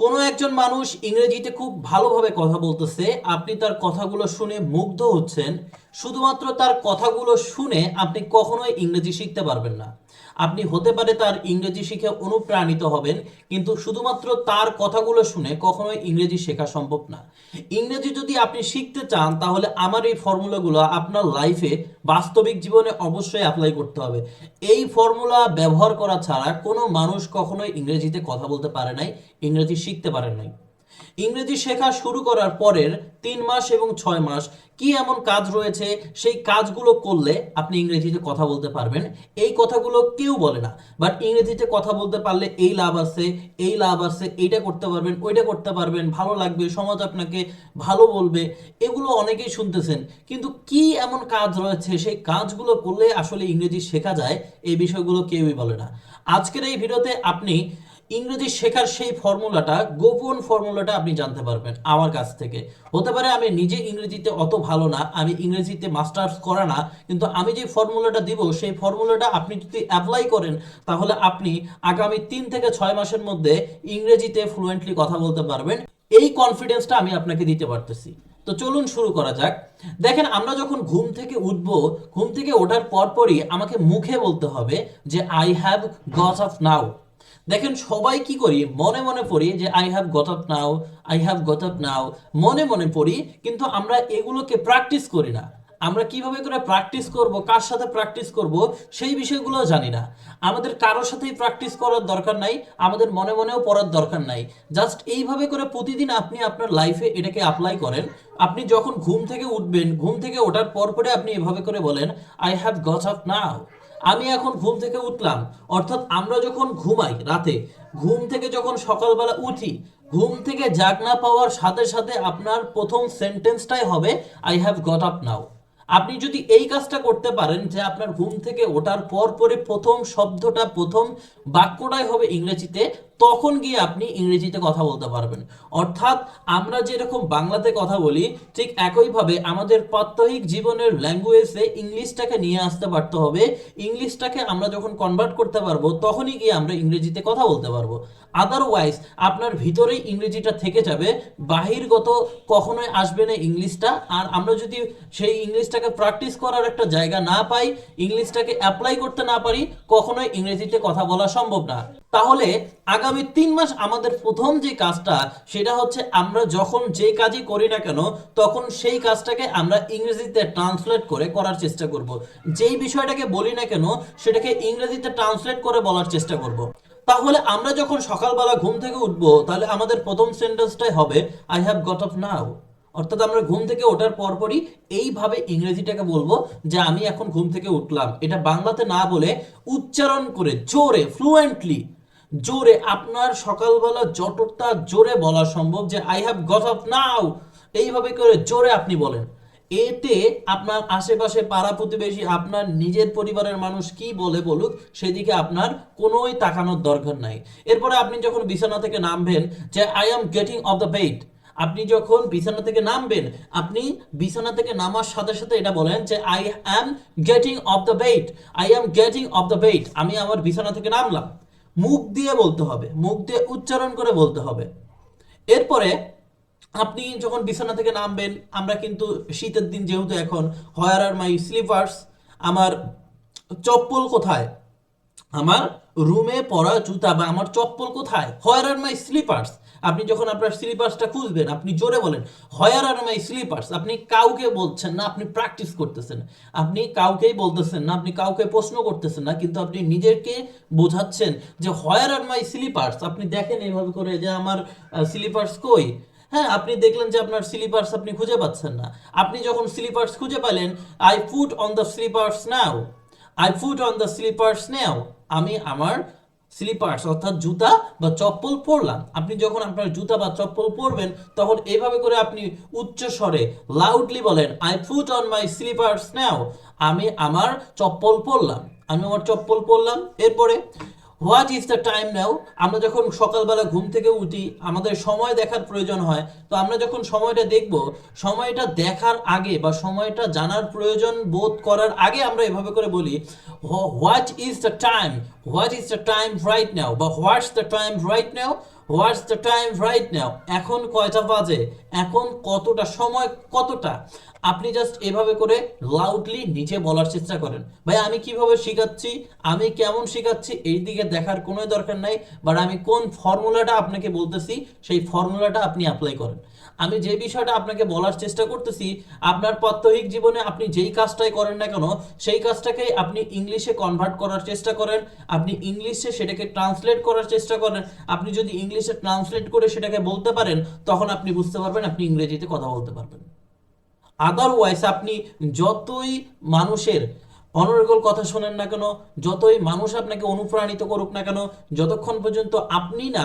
কোনো একজন মানুষ ইংরেজিতে খুব ভালোভাবে কথা বলতেছে, আপনি তার কথাগুলো শুনে মুগ্ধ হচ্ছেন। শুধুমাত্র তার কথাগুলো শুনে আপনি কখনোই ইংরেজি শিখতে পারবেন না। আপনি হতে পারে তার ইংরেজি শিখে অনুপ্রাণিত হবেন, কিন্তু শুধুমাত্র তার কথাগুলো শুনে কখনোই ইংরেজি শেখা সম্ভব না। ইংরেজি যদি আপনি শিখতে চান, তাহলে আমার এই ফর্মুলাগুলো আপনার লাইফে বাস্তবিক জীবনে অবশ্যই অ্যাপ্লাই করতে হবে। এই ফর্মুলা ব্যবহার করা ছাড়া কোনো মানুষ কখনোই ইংরেজিতে কথা বলতে পারে নাই, ইংরেজি শিখতে পারে নাই। ইংরেজি শেখা শুরু করার পরের তিন মাস এবং ছয় মাস কি এমন কাজ রয়েছে? সেই কাজগুলো করলে আপনি ইংরেজিতে কথা বলতে পারবেন। এই কথাগুলো কেউ বলে না। বাট ইংরেজিতে কথা বলতে পারলে এই লাভ আছে, এই লাভ আছে, এইটা করতে পারবেন, ওইটা করতে পারবেন, ভালো লাগবে, সমাজ আপনাকে ভালো বলবে, এগুলো অনেকেই শুনতেছেন। কিন্তু কি এমন কাজ রয়েছে? সেই কাজগুলো করলে আসলে ইংরেজি শেখা যায়, এই বিষয়গুলো কেউই বলে না। আজকের এই ভিডিওতে আপনি ইংরেজি শেখার সেই ফর্মুলাটা, গোপন ফর্মুলাটা আপনি জানতে পারবেন আমার কাছ থেকে। হতে পারে আমি নিজে ইংরেজিতে অত ভালো না, আমি ইংরেজিতে মাস্টার্স করা না, কিন্তু আমি যে ফর্মুলাটা দিব, সেই ফর্মুলাটা আপনি যদি অ্যাপ্লাই করেন, তাহলে আপনি আগামী তিন থেকে ছয় মাসের মধ্যে ইংরেজিতে ফ্লুয়েন্টলি কথা বলতে পারবেন। এই কনফিডেন্সটা আমি আপনাকে দিতে পারতেছি। তো চলুন শুরু করা যাক। দেখেন, আমরা যখন ঘুম থেকে উঠব, ঘুম থেকে ওঠার পরপরই আমাকে মুখে বলতে হবে যে I have got off now দেখেন সবাই কি করি? মনে মনে পড়ি যে I have got up now I have got up now মনে মনে পড়ি, কিন্তু আমরা এগুলোকে প্র্যাকটিস করি না। আমরা কীভাবে করে প্র্যাকটিস করব, কার সাথে প্র্যাকটিস করব, সেই বিষয়গুলো জানি না। আমাদের কারোর সাথেই প্র্যাকটিস করার দরকার নাই, আমাদের মনে মনেও পড়ার দরকার নাই। জাস্ট এইভাবে করে প্রতিদিন আপনি আপনার লাইফে এটাকে অ্যাপ্লাই করেন। আপনি যখন ঘুম থেকে উঠবেন, ঘুম থেকে ওঠার পর পরে আপনি এভাবে করে বলেন I have got up now আমি এখন ঘুম থেকে উঠলাম। অর্থাৎ আমরা যখন ঘুমাই রাতে, ঘুম থেকে যখন সকালবেলা উঠি, ঘুম থেকে জাগ না পাওয়ার সাথে সাথে আপনার প্রথম সেন্টেন্সটাই হবে I have got up now আপনি যদি এই কাজটা করতে পারেন যে আপনার ঘুম থেকে ওঠার পর পরে প্রথম শব্দটা, প্রথম বাক্যটাই হবে ইংরেজিতে, তখন গিয়ে আপনি ইংরেজিতে কথা বলতে পারবেন। অর্থাৎ আমরা যেরকম বাংলাতে কথা বলি, ঠিক একইভাবে আমাদের প্রাত্যহিক জীবনের ল্যাঙ্গুয়েজে ইংলিশটাকে নিয়ে আসতে পারতে হবে। ইংলিশটাকে আমরা যখন কনভার্ট করতে পারব, তখনই গিয়ে আমরা ইংরেজিতে কথা বলতে পারব। আদারওয়াইজ আপনার ভিতরেই ইংরেজিটা থেকে যাবে, বাহিরগত কখনোই আসবে না ইংলিশটা। আর আমরা যদি সেই ইংলিশটাকে প্র্যাকটিস করার একটা জায়গা না পাই, ইংলিশটাকে অ্যাপ্লাই করতে না পারি, কখনোই ইংরেজিতে কথা বলা সম্ভব না। তাহলে আগামী তিন মাস আমাদের প্রথম যে কাজটা, সেটা হচ্ছে আমরা যখন যে কাজই করি না কেন, তখন সেই কাজটাকে আমরা ইংরেজিতে ট্রান্সলেট করে করার চেষ্টা করব। যেই বিষয়টাকে বলি না কেন, সেটাকে ইংরেজিতে ট্রান্সলেট করে বলার চেষ্টা করব। তাহলে আমরা যখন সকালবেলা ঘুম থেকে উঠবো, তাহলে আমাদের প্রথম সেন্টেন্সটাই হবে I have got off now অর্থাৎ আমরা ঘুম থেকে ওঠার পরপরই এইভাবে ইংরেজিটাকে বলব যে আমি এখন ঘুম থেকে উঠলাম। এটা বাংলাতে না বলে উচ্চারণ করে, জোরে ফ্লুয়েন্টলি জোরে আপনার সকালবেলা যতটা জোরে বলা সম্ভব যে I have got off now এইভাবে করে জোরে আপনি বলেন। এতে আপনার আশেপাশে পাড়া প্রতিবেশী, আপনার নিজের পরিবারের মানুষ কি বলে বলুক, সেদিকে আপনার কোনোই তাকানোর দরকার নাই। এরপরে আপনি যখন বিছানা থেকে নামবেন যে I am getting off the bed আপনি যখন বিছানা থেকে নামবেন, আপনি বিছানা থেকে নামার সাথে সাথে এটা বলেন যে I am getting off the bed I am getting off the bed আমি আমার বিছানা থেকে নামলাম। মুখ দিয়ে বলতে হবে, মুখ দিয়ে উচ্চারণ করে বলতে হবে। এরপরে আপনি যখন বিছানা থেকে নামবেন, আমরা কিন্তু শীতের দিন যেহেতু এখন হোয়ার আর মাই স্লিপার্স আমার চপ্পল কোথায়? আমার রুমে পরা জুতা বা আমার চপ্পল কোথায়? হোয়ার আর মাই স্লিপার্স আপনি যখন আপনার স্লিপার্সটা খুঁজবেন, আপনি জোরে বলেন হোয়ার আর মাই স্লিপার্স আপনি কাউকে বলছেন না, আপনি প্র্যাকটিস করতেছেন। আপনি কাউকেই বলতেছেন না, আপনি কাউকে প্রশ্ন করতেছেন না, কিন্তু আপনি নিজেকে বোঝাচ্ছেন যে হোয়ার আর মাই স্লিপার্স আপনি দেখেন এইভাবে করে যে, আমার স্লিপার্স কই? হ্যাঁ আপনি দেখলেন যে আপনার স্লিপার্স আপনি খুঁজে পাচ্ছেন না। আপনি যখন স্লিপার্স খুঁজে পেলেন I put on the slippers now I put on the slippers now আমি আমার স্লিপার্স অর্থাৎ জুতা বা চপ্পল পরলাম। আপনি যখন আপনার জুতা বা চপ্পল পরবেন, তখন এইভাবে করে আপনি উচ্চ স্বরে লাউডলি বলেন I put on my slippers now আমি আমার চপ্পল পরলাম। আমি আমার চপ্পল পরলাম। এরপরে what is the time now আমরা যখন সকালবেলা ঘুম থেকে উঠি, আমাদের সময় দেখার প্রয়োজন হয়। তো আমরা যখন সময়টা দেখব, সময়টা দেখার আগে বা সময়টা জানার প্রয়োজন বোধ করার আগে আমরা এভাবে করে বলি what is the time what is the time right now বা what's the time right now what's the time right now এখন কয়টা বাজে? এখন কতটা সময়? কতটা? আপনি জাস্ট এভাবে করে লাউডলি নিচে বলার চেষ্টা করেন। ভাই, আমি কীভাবে শেখাচ্ছি? আমি কেমন শেখাচ্ছি? এই দিকে দেখার কোনো দরকার নাই। বাট আমি কোন ফর্মুলাটা আপনাকে বলতেছি, সেই ফর্মুলাটা আপনি অ্যাপ্লাই করেন। আমি যে বিষয়টা আপনাকে বলার চেষ্টা করতেছি, আপনার প্রাত্যহিক জীবনে আপনি যেই কাজটাই করেন না কেন, সেই কাজটাকে আপনি ইংলিশে কনভার্ট করার চেষ্টা করেন, আপনি ইংলিশে সেটাকে ট্রান্সলেট করার চেষ্টা করেন, আপনি যদি ইংলিশে ট্রান্সলেট করে সেটাকে বলতে পারেন, তখন আপনি বুঝতে পারবেন, আপনি ইংরেজিতে কথা বলতে পারবেন। আদারওয়াইজ আপনি যতই মানুষের অনর্গল কথা শোনেন না কেন? যতই মানুষ আপনাকে অনুপ্রাণিত করুক না কেন, যতক্ষণ পর্যন্ত আপনি না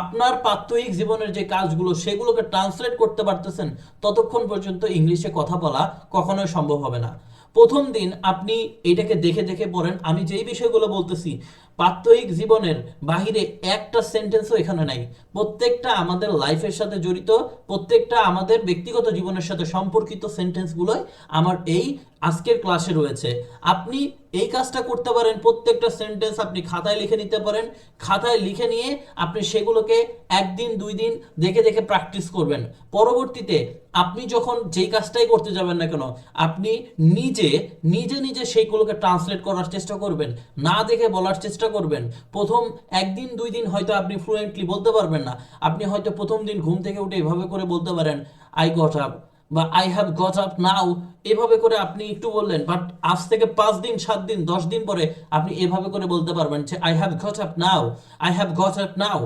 আপনার প্রাত্যহিক জীবনের যে কাজগুলো সেগুলোকে ট্রান্সলেট করতে পারতেছেন, ততক্ষণ পর্যন্ত ইংলিশে কথা বলা কখনোই সম্ভব হবে না। প্রথম দিন আপনি এটাকে দেখে দেখে পড়েন আমি যেই বিষয়গুলো বলতেছি প্রাত্যহিক জীবনের বাহিরে একটা সেন্টেন্সও এখানে নাই। প্রত্যেকটা আমাদের লাইফের সাথে জড়িত, প্রত্যেকটা আমাদের ব্যক্তিগত জীবনের সাথে সম্পর্কিত সেন্টেন্সগুলোই আমার এই আজকের ক্লাসে রয়েছে। আপনি এই কাজটা করতে পারেন, প্রত্যেকটা সেন্টেন্স আপনি খাতায় লিখে নিতে পারেন। খাতায় লিখে নিয়ে আপনি সেগুলোকে একদিন, দুই দিন দেখে দেখে প্র্যাকটিস করবেন। পরবর্তীতে আপনি যখন যেই কাজটাই করতে যাবেন না কেন, আপনি নিজে নিজে নিজে সেইগুলোকে ট্রান্সলেট করার চেষ্টা করবেন। না দেখে বলার চেষ্টা করবেন। প্রথম একদিন, দুই দিন হয়তো আপনি ফ্লুয়েন্টলি বলতে পারবেন না। আপনি হয়তো প্রথম দিন ঘুম থেকে উঠে এভাবে করে বলতে পারেন আই গট আপ বা I have got up now এভাবে করে আপনি একটু বললেন। বাট আজ থেকে পাঁচ দিন, সাত দিন, দশ দিন পরে আপনি এভাবে করে বলতে পারবেন যে I have got up now I have got up now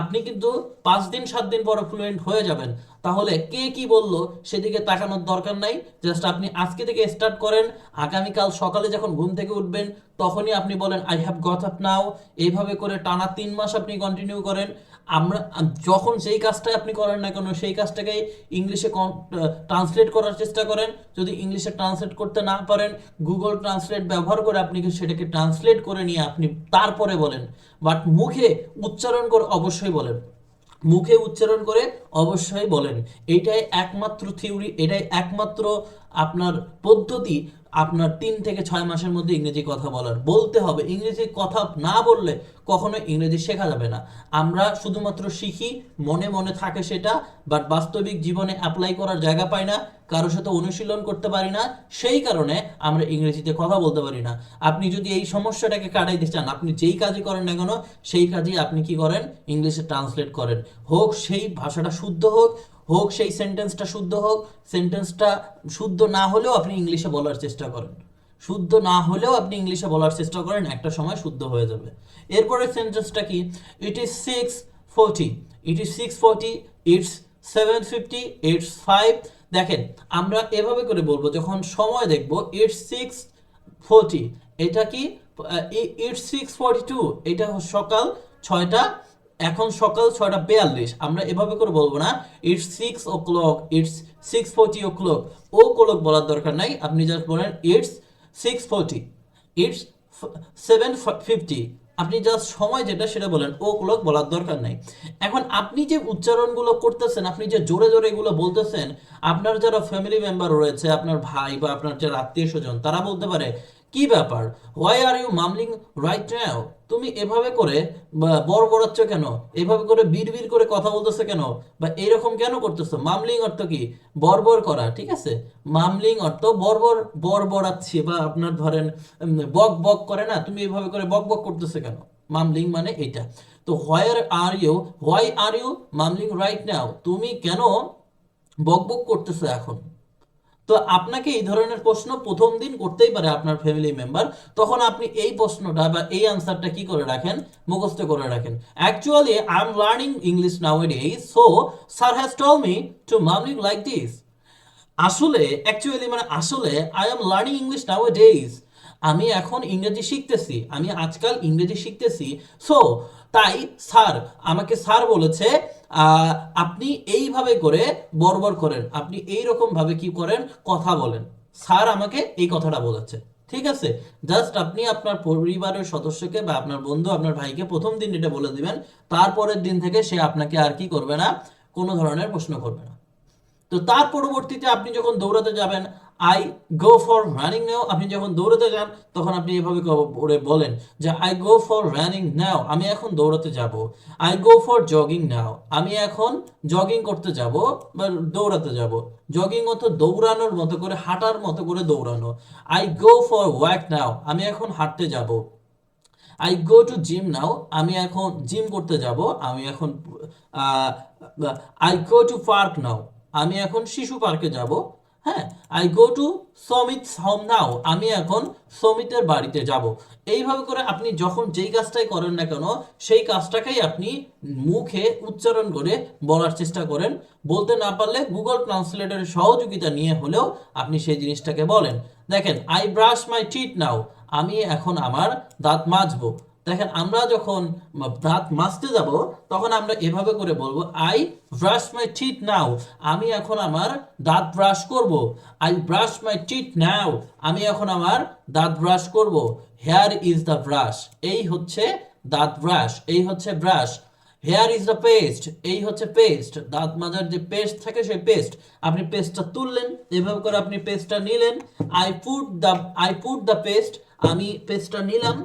আপনি কিন্তু পাঁচ দিন, সাত দিন পর ফ্লুয়েন্ট হয়ে যাবেন। তাহলে কে কি বলল সেদিকে তাকানোর দরকার নাই। জাস্ট আপনি আজকে থেকে স্টার্ট করেন, আগামীকাল সকালে যখন ঘুম থেকে উঠবেন, তখনই আপনি বলেন I have got up now এইভাবে করে টানা তিন মাস আপনি কন্টিনিউ করেন। আমরা, যখন সেই কাজটা আপনি করেন না কেন, সেই কাজটাকে ইংলিশে ট্রান্সলেট করার চেষ্টা করেন। যদি ইংলিশে ট্রান্সলেট করতে না পারেন গুগল ট্রান্সলেট ব্যবহার করে আপনি সেটাকে ট্রান্সলেট করে নিয়ে আপনি তারপরে বলেন। বাট মুখে উচ্চারণ করে অবশ্যই বলেন। মুখে উচ্চারণ করে অবশ্যই বলেন। এটাই একমাত্র থিওরি এটাই একমাত্র আপনার পদ্ধতি আপনার তিন থেকে ছয় মাসের মধ্যে ইংরেজি কথা বলার। বলতে হবে, ইংরেজি কথা না বললে কখনো ইংরেজি শেখা যাবে না। আমরা শুধুমাত্র শিখি, মনে মনে থাকে সেটা বাট বাস্তবিক জীবনে অ্যাপ্লাই করার জায়গা পাই না, কারোর সাথে অনুশীলন করতে পারি না, সেই কারণে আমরা ইংরেজিতে কথা বলতে পারি না। আপনি যদি এই সমস্যাটাকে কাটাইতে চান, আপনি যেই কাজই করেন না কেন, সেই কাজই আপনি কি করেন? ইংলিশে ট্রান্সলেট করেন। হোক সেই ভাষাটা শুদ্ধ হোক হোক সেই সেন্টেন্সটা শুদ্ধ হোক সেন্টেন্সটা শুদ্ধ না হলেও আপনি ইংলিশে বলার চেষ্টা করেন। শুদ্ধ না হলেও আপনি ইংলিশে বলার চেষ্টা করেন, একটা সময় শুদ্ধ হয়ে যাবে। এরপরে সেন্টেন্সটা কি? It is six forty it is six forty it's seven fifty it's five দেখেন, আমরা এভাবে করে বলব, যখন সময় দেখব ইটস সিক্স ফোরটি এটা কি? ইটস সিক্স ফোরটি টু এটা সকাল ছয়টা এখন সকাল ছয়টা বেয়াল্লিশ। আমরা এভাবে করে বলব না it's six o'clock it's six forty o'clock o'clock বলার দরকার নাই, আপনি জাস্ট বলেন it's six forty it's seven fifty আপনি জাস্ট সময় যেটা সেটা বলেন, ও ক্লক বলার দরকার নাই। এখন আপনি যে উচ্চারণগুলো করতেছেন, আপনি যে জোরে জোরে এগুলো বলতেছেন, আপনার যারা ফ্যামিলি মেম্বার রয়েছে, আপনার ভাই বা আপনার যারা আত্মীয় স্বজন, তারা বলতে পারে কি ব্যাপার? Why are you mumbling right now তুমি এভাবে করে, বা- বড় বড়াচ্ছ কেন? এভাবে করে বিড়বিড় করে কথা বলতেছো কেন? বা এরকম কেন করতেছো? মামলিং অর্থ কি? বর্বর করা, ঠিক আছে? মামলিং অর্থ বর্বর বর বা আপনার ধরেন বক বক করে না, তুমি এভাবে করে বক বক করতেছো কেন? মামলিং মানে এটা তো where are you why are you mumbling right now তুমি কেন বক বক করতেছো এখন? তো আপনাকে এই ধরনের প্রশ্ন প্রথম দিন করতেই পারে আপনার ফ্যামিলি মেম্বার তখন আপনি এই প্রশ্নটা বা এই আনসারটা কি করে রাখেন? মুখস্থ করে রাখেন। Actually I am learning English nowadays so sir has told me to mumbling like this আসলে অ্যাকচুয়ালি মানে আসলে I am learning English nowadays আমি এখন ইংরেজি শিখতেছি। আমি আজকাল ইংরেজি শিখতেছি। সো তাই স্যার আমাকে স্যার বলেছে আপনি এইভাবে করে বর্বর করেন। আপনি এই ভাবে কি করেন? কথা বলেন। স্যার আমাকে এই কথাটা বলেছে ঠিক আছে? জাস্ট আপনি আপনার পরিবারের সদস্যকে বা আপনার বন্ধু, আপনার ভাইকে প্রথম দিন এটা বলে দিবেন। তারপরের দিন থেকে সে আপনাকে আর কি করবে না? কোনো ধরনের প্রশ্ন করবে না। তো তার পরবর্তীতে আপনি যখন দৌড়াতে যাবেন I go for running now আপনি যখন দৌড়াতে যান, তখন আপনি এভাবে করে বলেন যে I go for running now আমি এখন দৌড়াতে যাব। I go for jogging now আমি এখন জগিং করতে যাব বা দৌড়াতে যাব। জগিং অর্থ দৌড়ানোর মতো করে, হাঁটার মতো করে দৌড়ানো। I go for walk now আমি এখন হাঁটতে যাব। I go to gym now আমি এখন জিম করতে যাব। আমি এখন I go to park now আমি এখন শিশু পার্কে যাব। হ্যাঁ I go to Samit home now আমি এখন সমিতের বাড়িতে যাব। এইভাবে করে আপনি যখন যেই কাজটাই করেন না কেন, সেই কাজটাকেই আপনি মুখে উচ্চারণ করে বলার চেষ্টা করেন। বলতে না পারলে গুগল ট্রান্সলেটরের সহযোগিতা নিয়ে হলেও আপনি সেই জিনিসটাকে বলেন। দেখেন আই ব্রাশ মাই টিট নাও আমি এখন আমার দাঁত মাজবো। দেখেন, আমরা যখন দাঁত মাজতে যাব, তখন আমরা এভাবে করে বলব আই ব্রাশ মাই টিট নাও আমি এখন আমার দাঁত ব্রাশ করব। আই ব্রাশ মাই টিট নাও আমি এখন আমার দাঁত ব্রাশ করব। হেয়ার ইজ দ্য ব্রাশ এই হচ্ছে দাঁত ব্রাশ এই হচ্ছে brush here is the paste এই হচ্ছে পেস্ট দাঁত মাজার যে পেস্ট থাকে, সেই পেস্ট আপনি পেস্টটা তুললেন, এভাবে করে আপনি পেস্টটা নিলেন। I put the I put the paste আমি পেস্টটা নিলাম।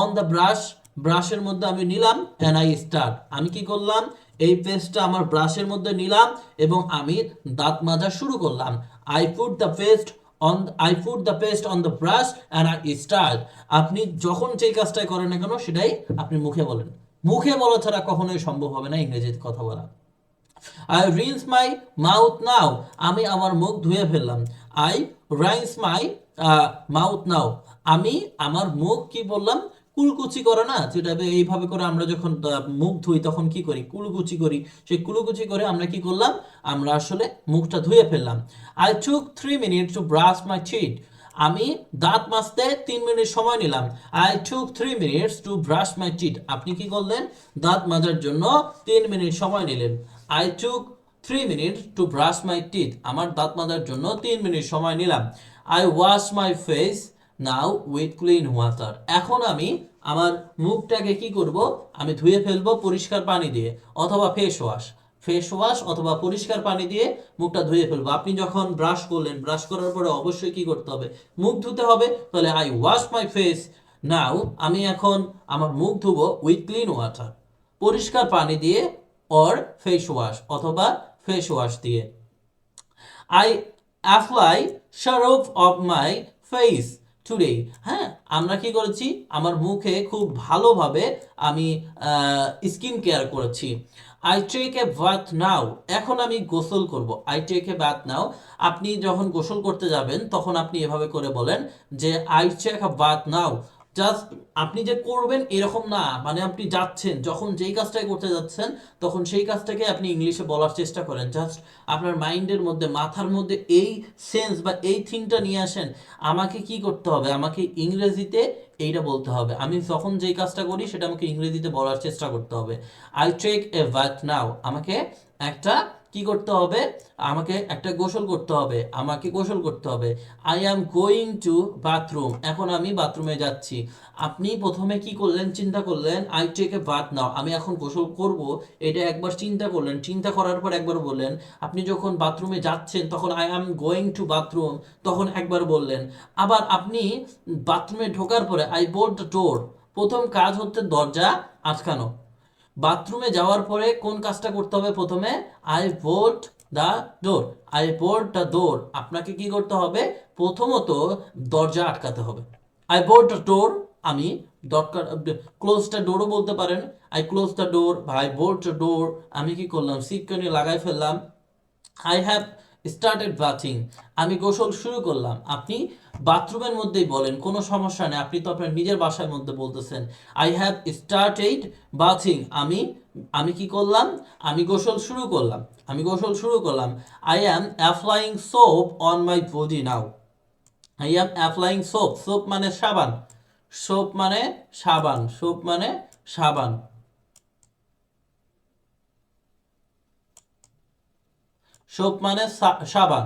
অন দ্য ব্রাশ ব্রাশের মধ্যে আমি নিলাম অ্যান্ড আই স্টার্ট আমি কি করলাম? এই পেস্টটা আমার ব্রাশের মধ্যে নিলাম, এবং আমি দাঁত মাজা শুরু করলাম। I put the paste on I put the paste on the brush and I start আপনি যখন যেই কাজটাই করেন না কেন, সেটাই আপনি মুখে বলেন। মুখে বলা ছাড়া কখনোই সম্ভব হবে না ইংরেজিতে কথা বলা। I rinse my mouth now আমি আমার মুখ ধুয়ে ফেললাম। আই রাইন্স মাই মাউথ নাও আমি আমার মুখ কি বললাম? কুলকুচি করে না? যেটা এইভাবে করে আমরা যখন মুখ ধুই, তখন কি করি? কুলকুচি করি। সেই কুলকুচি করে আমরা কি করলাম? আমরা আসলে মুখটা ধুয়ে ফেললাম। I took three minute to brush my teeth আমি দাঁত মাজতে তিন মিনিট সময় নিলাম। I took three minutes to brush my teeth আপনি কি করলেন? দাঁত মাজার জন্য তিন মিনিট সময় নিলেন। I took three minute to brush my teeth আমার দাঁত মাজার জন্য তিন মিনিট সময় নিলাম। I wash my face now with clean water এখন আমি আমার মুখটাকে কি করব? আমি ধুয়ে ফেলব পরিষ্কার পানি দিয়ে, অথবা ফেস ওয়াশ ফেস ওয়াশ অথবা পরিষ্কার পানি দিয়ে মুখটা ধুয়ে ফেলব। আপনি যখন ব্রাশ করলেন ব্রাশ করার পরে অবশ্যই কি করতে হবে? মুখ ধুতে হবে, তাহলে I wash my face now আমি এখন আমার মুখ ধুবো উইথ ক্লিন ওয়াটার পরিষ্কার পানি দিয়ে অর ফেস ওয়াশ অথবা ফেস ওয়াশ দিয়ে। I apply scrub off my face today হ্যাঁ আমরা কি করেছি? আমার মুখে খুব ভালোভাবে আমি স্কিন কেয়ার করেছি। I take a bath now এখন আমি গোসল করব। I take a bath now আপনি যখন গোসল করতে যাবেন, তখন আপনি এভাবে করে বলেন যে I take a bath now just আপনি যে করবেন এরকম না। মানে আপনি যাচ্ছেন, যখন যেই কাজটাই করতে যাচ্ছেন, তখন সেই কাজটাকে আপনি ইংলিশে বলার চেষ্টা করেন। জাস্ট আপনার মাইন্ডের মধ্যে, মাথার মধ্যে এই সেন্স বা এই থিংটা নিয়ে আসেন, আমাকে কি করতে হবে? আমাকে ইংরেজিতে এইটা বলতে হবে। আমি যখন যেই কাজটা করি, সেটা আমাকে ইংরেজিতে বলার চেষ্টা করতে হবে। I take a bath now আমাকে একটা কি করতে হবে? আমাকে একটা গোসল করতে হবে। আমাকে গোসল করতে হবে। I am going to bathroom এখন আমি বাথরুমে যাচ্ছি। আপনি প্রথমে কি করলেন? চিন্তা করলেন I take a bath now আমি এখন গোসল করব। এটা একবার চিন্তা করলেন। চিন্তা করার পর একবার বললেন, আপনি যখন বাথরুমে যাচ্ছেন, তখন I am going to bathroom তখন একবার বললেন। আবার আপনি বাথরুমে ঢোকার পরে আই বোল্ড দ্য ডোর প্রথম কাজ হচ্ছে দরজা আটকানো। বাথরুমে যাওয়ার পরে কোন কাজটা করতে হবে প্রথমে? I bolt the door I bolt the door আপনাকে কি করতে হবে? প্রথমত দরজা আটকাতে হবে। আই বোল্ট দ্য ডোর আমি দরকার ক্লোজ দ্য ডোরও বলতে পারেন। আই ক্লোজ দ্য ডোর বা আই বোল্ট দ্য ডোর আমি কি করলাম? সিটকানি লাগাই ফেললাম। আই হ্যাভ স্টার্টেড বাথিং আমি গোসল শুরু করলাম। আপনি বাথরুমের মধ্যেই বলেন, কোনো সমস্যা নেই। আপনি তো আপনার নিজের বাসার মধ্যে বলতেছেন। আই হ্যাভ স্টার্টেড বাথিং আমি আমি কি করলাম? আমি গোসল শুরু করলাম। আমি গোসল শুরু করলাম। I am applying soap on my body now I am applying soap soap মানে সাবান। সোপ মানে সাবান। সোপ মানে সাবান। সোপ মানে সাবান।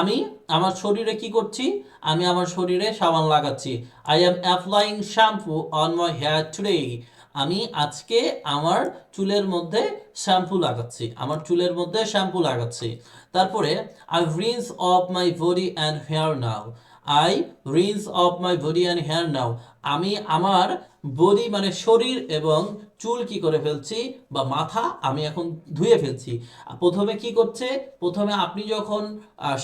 আমি আমার শরীরে কি করছি? আমি আমার শরীরে সাবান লাগাচ্ছি। I am applying shampoo on my hair today আমি আজকে আমার চুলের মধ্যে শ্যাম্পু লাগাচ্ছি। আমার চুলের মধ্যে শ্যাম্পু লাগাচ্ছি। তারপরে I rinse off my body and hair now I rinse off my body and hair now আমি আমার বডি মানে শরীর এবং চুল কি করে ফেলছি বা মাথা আমি এখন ধুয়ে ফেলছি। প্রথমে কি করছে? প্রথমে আপনি যখন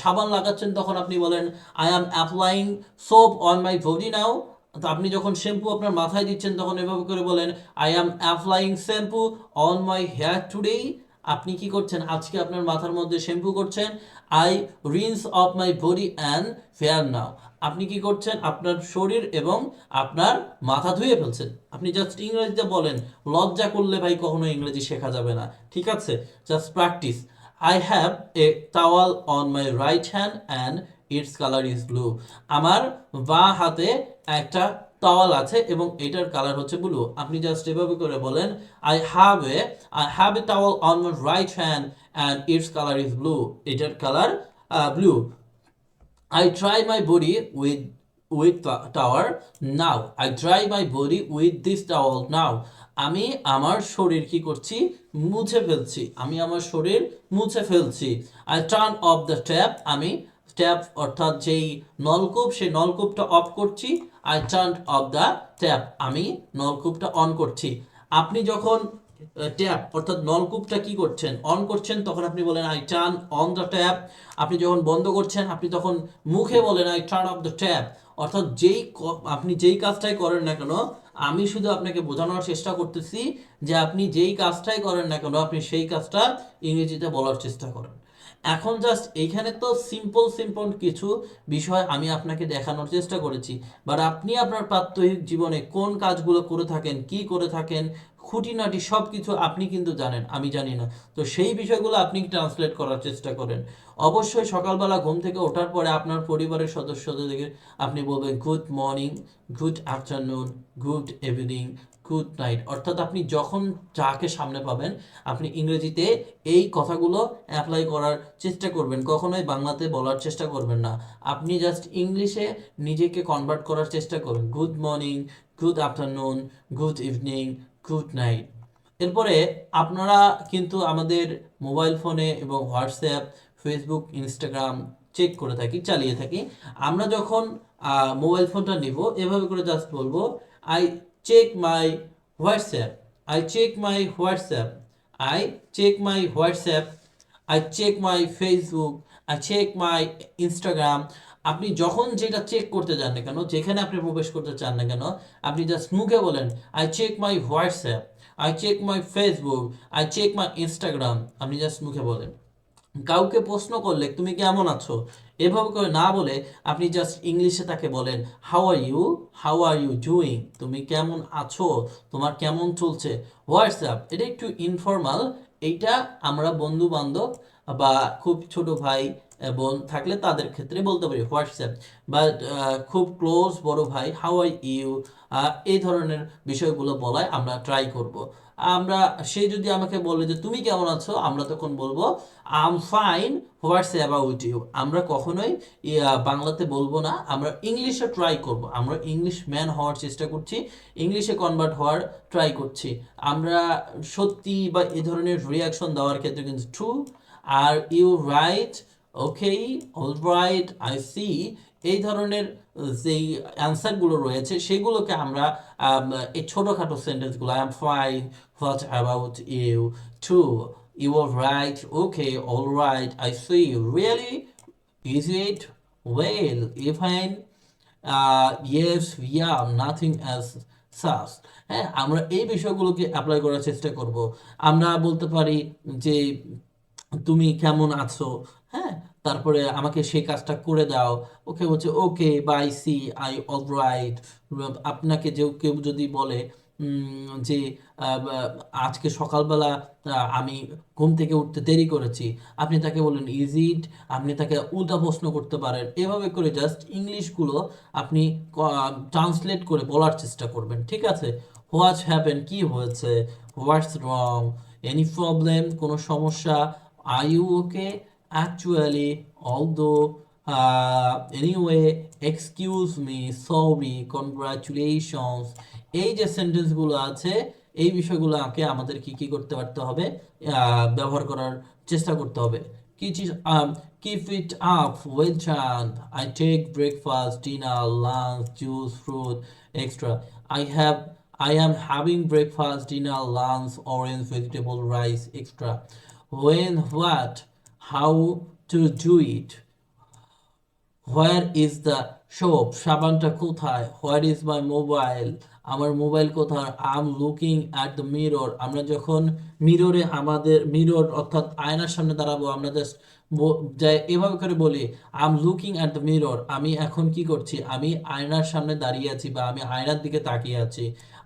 সাবান লাগাচ্ছেন তখন আপনি বলেন I am applying soap on my body now তো আপনি যখন শ্যাম্পু আপনার মাথায় দিচ্ছেন তখন এভাবে করে বলেন I am applying shampoo on my hair today আপনি কি করছেন? আজকে আপনার মাথার মধ্যে শ্যাম্পু করছেন I rinse off my body and fair now আপনি কি করছেন? আপনার শরীর এবং আপনার মাথা ধুয়ে ফেলছেন। আপনি জাস্ট ইংরেজিতে বলেন, লজ্জা করলে ভাই কখনো ইংরেজি শেখা যাবে না। ঠিক আছে? Just practice I have a towel on my right hand and its colour is blue আমার বাঁ হাতে একটা টাওয়াল আছে এবং এটার কালার হচ্ছে ব্লু আপনি জাস্ট এভাবে করে বলেন I have a I have a towel on my right hand and its colour is blue এটার colour blue I dry my body with with the towel now. I dry my body with this towel now. আমি আমার শরীর কি করছি? মুছে ফেলছি। আমি আমার শরীর মুছে ফেলছি। I turn off the tap আমি ট্যাপ অর্থাৎ যেই নলকূপ, সেই নলকূপটা অফ করছি। I turn off the tap আমি নলকূপটা অন করছি। আপনি যখন ট্যাপ অর্থাৎ নলকূপটা কি করছেন? অন করছেন, তখন আপনি বলেন I turn on the tap আপনি যখন বন্ধ করছেন, আপনি তখন মুখে বলেন I turn off the tap অর্থাৎ যেই আপনি যেই কাজটাই করেন না কেন, আমি শুধু আপনাকে বোঝানোর চেষ্টা করতেছি যে আপনি যেই কাজটাই করেন না কেন, আপনি সেই কাজটা ইংরেজিতে বলার চেষ্টা করেন। এখন জাস্ট এইখানে তো সিম্পল সিম্পল কিছু বিষয় আমি আপনাকে দেখানোর চেষ্টা করেছি। বাট আপনি আপনার প্রাত্যহিক জীবনে কোন কাজগুলো করে থাকেন, কি করে থাকেন খুঁটিনাটি সব কিছু আপনি কিন্তু জানেন, আমি জানি না। তো সেই বিষয়গুলো আপনি ট্রান্সলেট করার চেষ্টা করেন। অবশ্যই সকালবেলা ঘুম থেকে ওঠার পরে আপনার পরিবারের সদস্যদেরকে আপনি বলবেন good morning good afternoon good evening good night অর্থাৎ আপনি যখন যাকে সামনে পাবেন, আপনি ইংরেজিতে এই কথাগুলো অ্যাপ্লাই করার চেষ্টা করবেন। কখনোই বাংলাতে বলার চেষ্টা করবেন না। আপনি জাস্ট ইংলিশে নিজেকে কনভার্ট করার চেষ্টা করবেন good morning good afternoon good evening good night. এরপরে আপনারা কিন্তু আমাদের মোবাইল ফোনে এবং হোয়াটসঅ্যাপ, ফেসবুক, ইনস্টাগ্রাম চেক করে থাকি, চালিয়ে থাকি। আমরা যখন মোবাইল ফোনটা নিব, এভাবে করে জাস্ট বলব I check my WhatsApp I check my WhatsApp I check my WhatsApp I check my Facebook I check my Instagram আপনি যখন যেটা চেক করতে যান না কেন, যেখানে আপনি প্রবেশ করতে চান না কেন, আপনি জাস্ট মুখে বলেন I check my WhatsApp I check my Facebook I check my Instagram আপনি জাস্ট মুখে বলেন। কাউকে প্রশ্ন করলে, তুমি কেমন আছো? এভাবে করে না বলে আপনি জাস্ট ইংলিশে তাকে বলেন how are you how are you doing তুমি কেমন আছো? তোমার কেমন চলছে? হোয়াটসঅ্যাপ এটা একটু ইনফর্মাল এইটা আমরা বন্ধু বান্ধব বা খুব ছোট ভাই বোন থাকলে তাদের ক্ষেত্রে বলতে পারি হোয়াটসঅ্যাপ। বাট খুব ক্লোজ বড় ভাই হাউ আর ইউ এই ধরনের বিষয়গুলো বলায় আমরা ট্রাই করব। আমরা, সে যদি আমাকে বলে যে, তুমি কেমন আছো? আমরা তখন বলব I'm fine what's about you আমরা কখনোই বাংলাতে বলব না, আমরা ইংলিশে ট্রাই করব। আমরা ইংলিশ ম্যান হওয়ার চেষ্টা করছি, ইংলিশে কনভার্ট হওয়ার ট্রাই করছি। আমরা সত্যি বা এ ধরনের রিয়াকশন দেওয়ার ক্ষেত্রে কিন্তু true are you right okay all right I see এই ধরনের যেই অ্যান্সারগুলো রয়েছে সেগুলোকে আমরা আম, এই ছোটোখাটো সেন্টেন্সগুলো I am fine what about you to you are right okay all right I see really is it well even yes yeah nothing as such হ্যাঁ আমরা এই বিষয়গুলোকে অ্যাপ্লাই করার চেষ্টা করব। আমরা বলতে পারি যে তুমি কেমন আছো? হ্যাঁ তারপরে আমাকে সেই কাজটা করে দাও। ওকে বলছে, okay bye see I all right আপনাকে যে কেউ যদি বলে যে আজকে সকালবেলা আমি ঘুম থেকে উঠতে দেরি করেছি, আপনি তাকে বলেন ইজ ইট আপনি তাকে উল্টা প্রশ্ন করতে পারেন। এভাবে করে জাস্ট ইংলিশগুলো আপনি ট্রান্সলেট করে বলার চেষ্টা করবেন, ঠিক আছে? হোয়াট হ্যাপেন কি হয়েছে? হোয়াটস রং এনি প্রবলেম কোনো সমস্যা? I you okay actually, although uh anyway, excuse me, sorry, congratulations, এই যে সেন্টেন্সগুলো আছে, এই বিষয়গুলো আঁকে আমাদের কি কি করতে পারতে হবে? ব্যবহার করার চেষ্টা করতে হবে। Keep it up well চান্ড I take breakfast dinner lunch juice fruit extra I have I am having breakfast dinner lunch orange vegetable rice extra when what How to do it? Where is the shop সাবানটা কোথায়? Where is my mobile আমার mobile কোথায়? I am looking at the mirror আমরা যখন মিররে আমাদের mirror অর্থাৎ আয়নার সামনে দাঁড়াবো, আমরা জাস্ট এভাবে করে বলি I am looking at the mirror আমি এখন কি করছি? আমি আয়নার সামনে দাঁড়িয়ে আছি বা আমি আয়নার দিকে তাকিয়ে আছি।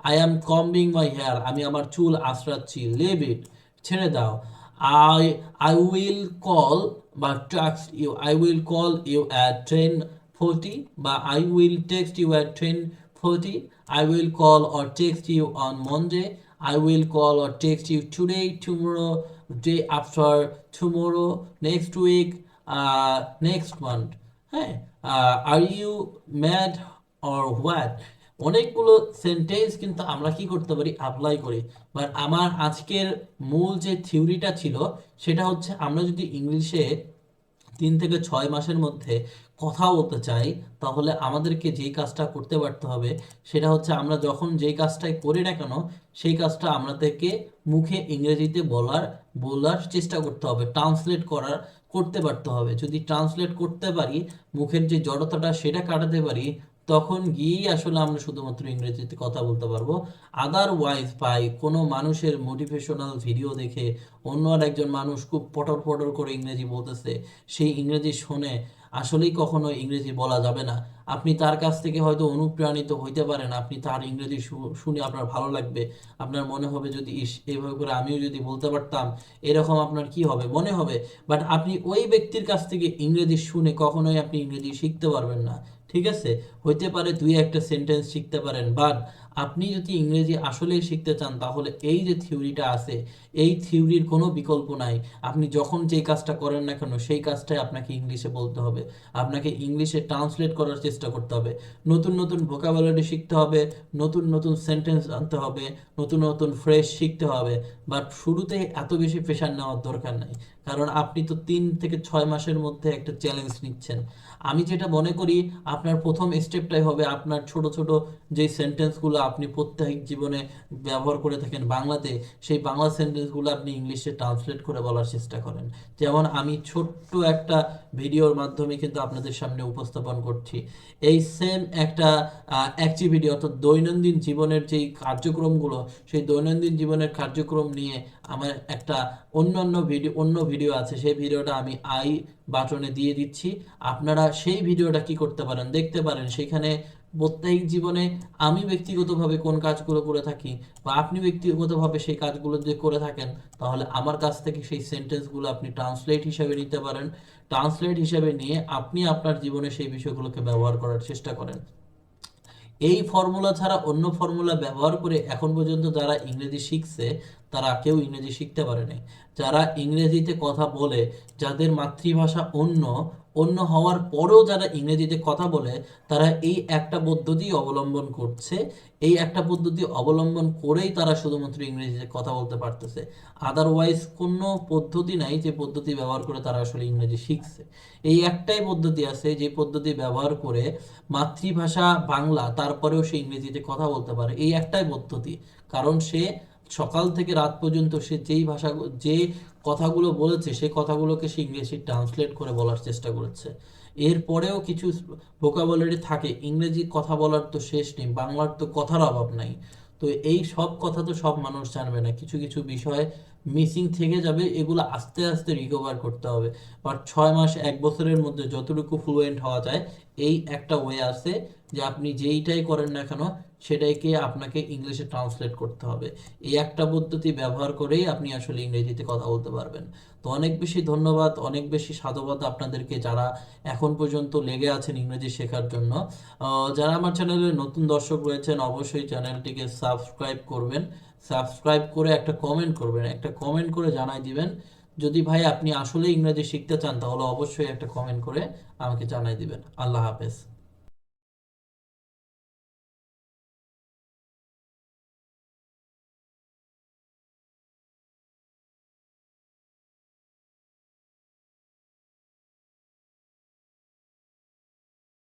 I am combing my hair আমি আমার চুল আঁচড়াচ্ছি। লেভ ইট ছেড়ে দাও। I I will call but text you I will call you at 10:40 but I will text you at 10:40 I will call or text you on Monday. I will call or text you today tomorrow day after tomorrow next week uh next month. Hey uh, are you mad or what? অনেকগুলো sentence কিন্তু আমরা কি করতে পারি? Apply করি। But আমার আজকের মূল যে থিওরিটা ছিল, সেটা হচ্ছে আমরা যদি ইংলিশে তিন থেকে ছয় মাসের মধ্যে কথা বলতে চাই, তাহলে আমাদেরকে যেই কাজটা করতে পারতে হবে, সেটা হচ্ছে আমরা যখন যেই কাজটাই করি না কেন, সেই কাজটা আমাদেরকে মুখে ইংরেজিতে বলার বলার চেষ্টা করতে হবে ট্রান্সলেট করার, করতে পারতে হবে। যদি ট্রান্সলেট করতে পারি, মুখের যে জড়তাটা, সেটা কাটাতে পারি তখন গিয়েই আসলে আমরা শুধুমাত্র ইংরেজিতে কথা বলতে পারব। আদারওয়াইজ পাই, কোনো মানুষের মোটিভেশনাল ভিডিও দেখে অন্য আর একজন মানুষ খুব পটর পটর করে ইংরেজি বলতেছে সেই ইংরেজি শুনে, আসলেই কখনো ইংরেজি বলা যাবে না। আপনি তার কাছ থেকে হয়তো অনুপ্রাণিত হইতে পারেন, আপনি তার ইংরেজি শুনে আপনার ভালো লাগবে। আপনার মনে হবে যদি, ইস এইভাবে করে আমিও যদি বলতে পারতাম, এরকম আপনার কি হবে? মনে হবে। বাট আপনি ওই ব্যক্তির কাছ থেকে ইংরেজি শুনে কখনোই আপনি ইংরেজি শিখতে পারবেন না। ঠিক আছে? হইতে পারে দুই একটা সেন্টেন্স শিখতে পারেন বাট আপনি যদি ইংরেজি আসলেই শিখতে চান, তাহলে এই যে থিওরিটা আছে, এই থিওরির কোনো বিকল্প নাই। আপনি যখন যেই কাজটা করেন না কেন, সেই কাজটাই আপনাকে ইংলিশে বলতে হবে। আপনাকে ইংলিশে ট্রান্সলেট করার চেষ্টা করতে হবে। নতুন নতুন ভোকাবুলারি শিখতে হবে, নতুন নতুন সেন্টেন্স আনতে হবে, নতুন নতুন ফ্রেশ শিখতে হবে বাট শুরুতে এত বেশি প্রেশার নেওয়ার দরকার নাই। কারণ আপনি তো তিন থেকে ছয় মাসের মধ্যে একটা চ্যালেঞ্জ নিচ্ছেন। আমি যেটা মনে করি, আপনার প্রথম স্টেপটাই হবে আপনার ছোট ছোট যে সেন্টেন্সগুলো আপনি প্রত্যেক জীবনে ব্যবহার করে থাকেন বাংলাতে, সেই বাংলা সেন্টেন্সগুলো আপনি ইংলিশে ট্রান্সলেট করে বলার চেষ্টা করেন। যেমন আমি ছোট্ট একটা ভিডিওর মাধ্যমে কিন্তু আপনাদের সামনে উপস্থাপন করছি। এই সেম একটা অ্যাক্টিভিটি অর্থাৎ দৈনন্দিন জীবনের যেই কার্যক্রমগুলো, সেই দৈনন্দিন জীবনের কার্যক্রম নিয়ে আমার একটা অন্যান্য ভিডিও, অন্য ভিডিও আছে, সেই ভিডিওটা আমি আই বাটনে দিয়ে দিচ্ছি। আপনারা সেই ভিডিওটা কি করতে পারেন, দেখতে পারেন। সেখানে প্রত্যেক জীবনে আমি ব্যক্তিগতভাবে কোন কাজগুলো করে থাকি বা আপনি ব্যক্তিগতভাবে সেই কাজগুলো যদি করে থাকেন, তাহলে আমার কাছ থেকে সেই সেন্টেন্সগুলো আপনি ট্রান্সলেট হিসেবে নিতে পারেন। ট্রান্সলেট হিসেবে নিয়ে আপনি আপনার জীবনে সেই বিষয়গুলোকে ব্যবহার করার চেষ্টা করেন। এই ফর্মুলা ছাড়া অন্য ফর্মুলা ব্যবহার করে এখন পর্যন্ত যারা ইংরেজি শিখছে, তারা কেউ ইংরেজি শিখতে পারেনি যারা ইংরেজিতে কথা বলে, যাদের মাতৃভাষা অন্য অন্য হওয়ার পরেও যারা ইংরেজিতে কথা বলে, তারা এই একটা পদ্ধতি অবলম্বন করছে। এই একটা পদ্ধতি অবলম্বন করেই তারা শুধুমাত্র ইংরেজিতে কথা বলতে পারতেছে। আদারওয়াইজ কোনো পদ্ধতি নাই যে পদ্ধতি ব্যবহার করে তারা আসলে ইংরেজি শিখছে। এই একটাই পদ্ধতি আছে যে পদ্ধতি ব্যবহার করে মাতৃভাষা বাংলা, তারপরেও সে ইংরেজিতে কথা বলতে পারে। এই একটাই পদ্ধতি। কারণ সে সকাল থেকে রাত পর্যন্ত সে যেই ভাষা, যে কথাগুলো বলেছে, সে কথাগুলোকে সে ইংরেজি ট্রান্সলেট করে বলার চেষ্টা করেছে। এরপরেও কিছু ভোকাবুলারি থাকে। ইংরেজি কথা বলার তো শেষ নেই, বাংলার তো কথার অভাব নাই। তো এই সব কথা তো সব মানুষ জানবে না। কিছু কিছু বিষয় মিসিং থেকে যাবে, এগুলো আস্তে আস্তে রিকভার করতে হবে। বাট ছয় মাস, এক বছরের মধ্যে যতটুকু ফ্লুয়েন্ট হওয়া যায়, এই একটা ওয়ে আছে যে আপনি যেইটাই করেন না কেন, সেটাইকে আপনাকে ইংলিশে ট্রান্সলেট করতে হবে। এই একটা পদ্ধতি ব্যবহার করেই আপনি আসলে ইংরেজিতে কথা বলতে পারবেন। তো অনেক বেশি ধন্যবাদ, অনেক বেশি সাধুবাদ আপনাদেরকে যারা এখন পর্যন্ত লেগে আছেন ইংরেজি শেখার জন্য। যারা আমার চ্যানেলে নতুন দর্শক রয়েছেন, অবশ্যই চ্যানেলটিকে সাবস্ক্রাইব করবেন। সাবস্ক্রাইব করে একটা কমেন্ট করবেন, একটা কমেন্ট করে জানাই দিবেন। যদি ভাই আপনি আসলে ইংরেজি শিখতে চান, তাহলে অবশ্যই একটা কমেন্ট করে আমাকে জানাই দিবেন। আল্লাহ হাফেজ।